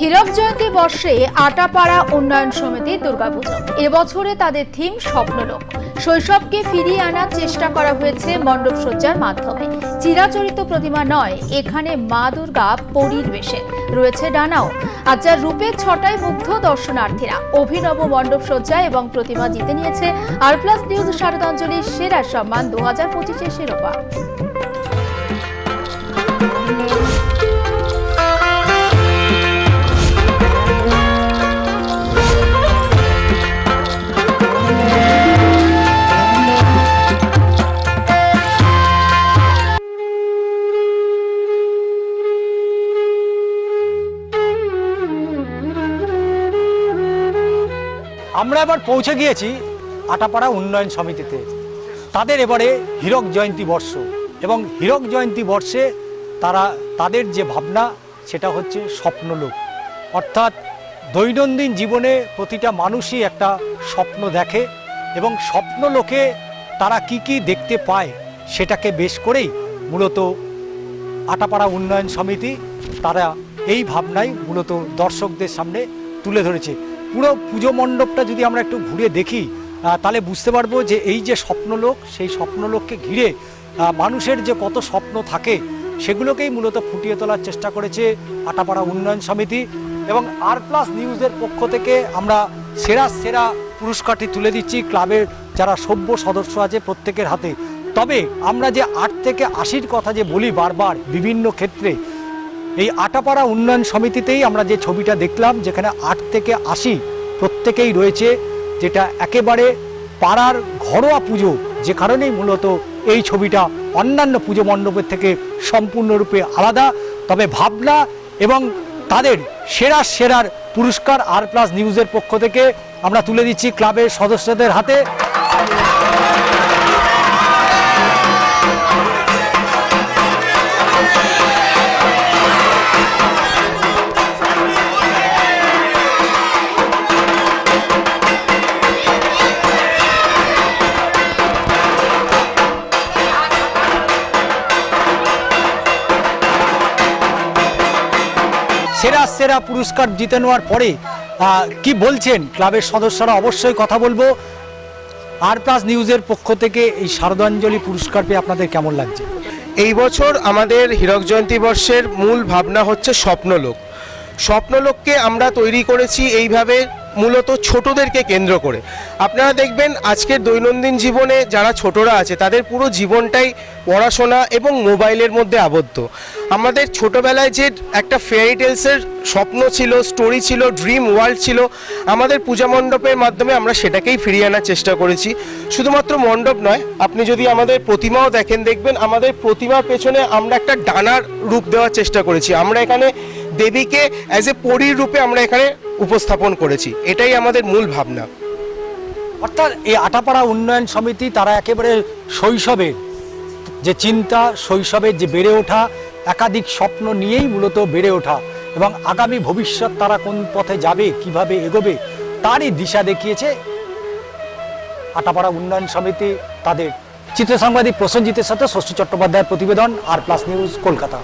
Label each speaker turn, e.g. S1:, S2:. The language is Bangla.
S1: হীরক জয়ন্তী বর্ষে আটাপাড়া উন্নয়ন সমিতি দুর্গাপুজো। এবছরে তাদের থিম স্বপ্নলোক। শৈশবকে ফিরিয়ে আনার চেষ্টা করা হয়েছে মণ্ডপ সজ্জার মাধ্যমে। চিরাচরিত প্রতিমা নয়, এখানে মা দুর্গা পরীর বেশে। রয়েছে ডানাও। আজ যার রূপের ছটায় মুগ্ধ দর্শনার্থীরা। অভিনব মণ্ডপ সজ্জা এবং প্রতিমা জিতে নিয়েছে আর প্লাস নিউজ শারদাঞ্জলির সেরা সম্মান দু হাজার পঁচিশের শিরোপা।
S2: আমরা এবার পৌঁছে গিয়েছি আটাপাড়া উন্নয়ন সমিতিতে। তাদের এবারে হীরক জয়ন্তী বর্ষ এবং হীরক জয়ন্তী বর্ষে তারা, তাদের যে ভাবনা, সেটা হচ্ছে স্বপ্নলোক। অর্থাৎ দৈনন্দিন জীবনে প্রতিটা মানুষই একটা স্বপ্ন দেখে এবং স্বপ্নলোকে তারা কি কি দেখতে পায়, সেটাকে বেশ করেই মূলত আটাপাড়া উন্নয়ন সমিতি তারা এই ভাবনাই মূলত দর্শকদের সামনে তুলে ধরেছে। পুরো পুজো মণ্ডপটা যদি আমরা একটু ঘুরে দেখি তাহলে বুঝতে পারব যে এই যে স্বপ্নলোক, সেই স্বপ্নলোককে ঘিরে মানুষের যে কত স্বপ্ন থাকে, সেগুলোকেই মূলত ফুটিয়ে তোলার চেষ্টা করেছে আটাপাড়া উন্নয়ন সমিতি এবং আর প্লাস নিউজের পক্ষ থেকে আমরা সেরা সেরা পুরস্কারটি তুলে দিচ্ছি ক্লাবের যারা সভ্য সদস্য আছে প্রত্যেকের হাতে। তবে আমরা যে আট থেকে আশির কথা যে বলি বারবার বিভিন্ন ক্ষেত্রে এই আটাপাড়া উন্নয়ন সমিতিতেই আমরা যে ছবিটা দেখলাম, যেখানে আট থেকে আশি প্রত্যেকেই রয়েছে, যেটা একেবারে পাড়ার ঘরোয়া পুজো, যে কারণেই মূলত এই ছবিটা অন্যান্য পুজো মণ্ডপের থেকে সম্পূর্ণরূপে আলাদা। তবে ভাবনা এবং তাদের সেরা সেরার পুরস্কার আর প্লাস নিউজের পক্ষ থেকে আমরা তুলে দিচ্ছি ক্লাবের সদস্যদের হাতে। সেরা সেরা পুরস্কার জিতে নেওয়ার পরে কি বলছেন ক্লাবের সদস্যরা? অবশ্যই কথা বলব। আর প্লাস নিউজের পক্ষ থেকে এই শারদাঞ্জলি পুরস্কার পেয়ে আপনাদের কেমন লাগছে?
S3: এই বছর আমাদের হীরক জয়ন্তী বর্ষের মূল ভাবনা হচ্ছে স্বপ্নলোক। স্বপ্নলোককে আমরা তৈরি করেছি এইভাবে মূলত ছোটদেরকে কেন্দ্র করে। আপনারা দেখবেন আজকের দৈনন্দিন জীবনে যারা ছোটরা আছে, তাদের পুরো জীবনটাই পড়াশোনা এবং মোবাইলের মধ্যে আবদ্ধ। আমাদের ছোটবেলায় যে একটা ফেয়ারি টেলসের স্বপ্ন ছিল স্টোরি ছিল ড্রিম ওয়ার্ল্ড ছিল, আমাদের পূজা মণ্ডপের মাধ্যমে আমরা সেটাকেই ফিরিয়ে আনার চেষ্টা করেছি। শুধুমাত্র মণ্ডপ নয়, আপনি যদি আমাদের প্রতিমাও দেখেন, দেখবেন আমাদের প্রতিমার পেছনে আমরা একটা ডানার রূপ দেওয়ার চেষ্টা করেছি। আমরা এখানে দেবীকে অ্যাজ এ পরীর রূপে আমরা এখানে উপস্থাপন করেছি। এটাই আমাদের মূল ভাবনা।
S2: অর্থাৎ এই আটাপাড়া উন্নয়ন সমিতি তারা একেবারে শৈশবের যে চিন্তা শৈশবের যে বেড়ে ওঠা, একাধিক স্বপ্ন নিয়েই মূলত বেড়ে ওঠা এবং আগামী ভবিষ্যৎ তারা কোন পথে যাবে, কীভাবে এগোবে, তারই দিশা দেখিয়েছে আটাপাড়া উন্নয়ন সমিতি তাদের। চিত্র সাংবাদিক প্রসেনজিতের সাথে ষষ্ঠী চট্টোপাধ্যায়ের প্রতিবেদন, আর প্লাস নিউজ কলকাতা।